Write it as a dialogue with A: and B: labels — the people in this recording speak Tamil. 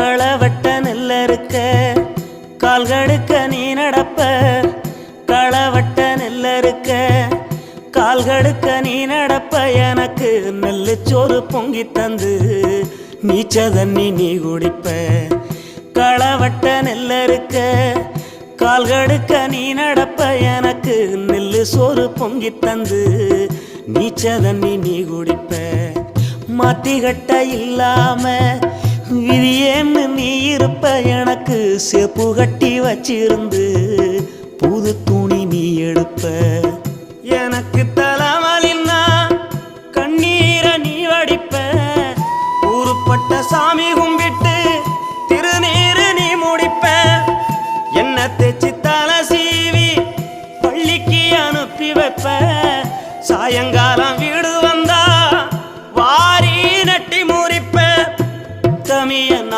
A: களவட்ட நெல்ல இருக்க கால்கடுக்க நீ நடப்ப. களவட்ட நெல்ல இருக்க கால்கடுக்க நீ நடப்ப. எனக்கு நெல்லு சோறு பொங்கி தந்து நீச்ச தண்ணி நீ குடிப்ப. களவட்ட நெல்ல இருக்க கால்கடுக்க நீ நடப்ப. எனக்கு நெல்லு சோறு பொங்கி தந்து நீச்ச தண்ணி நீ குடிப்ப. மாத்திகட்ட இல்லாமல் விதியேன்னு நீ இருப்ப? எனக்கு செப்பு கட்டி வச்சிருந்து புது துணி நீ எடுப்ப. எனக்கு தலைவலின்னா கண்ணீரை நீ வடிப்ப. ஊருப்பட்ட சாமி கும்பிட்டு திருநீரு நீ முடிப்ப. என்ன தேச்சு தலை சீவி பள்ளிக்கு அனுப்பி வைப்ப. சாயங்காலம் வீடு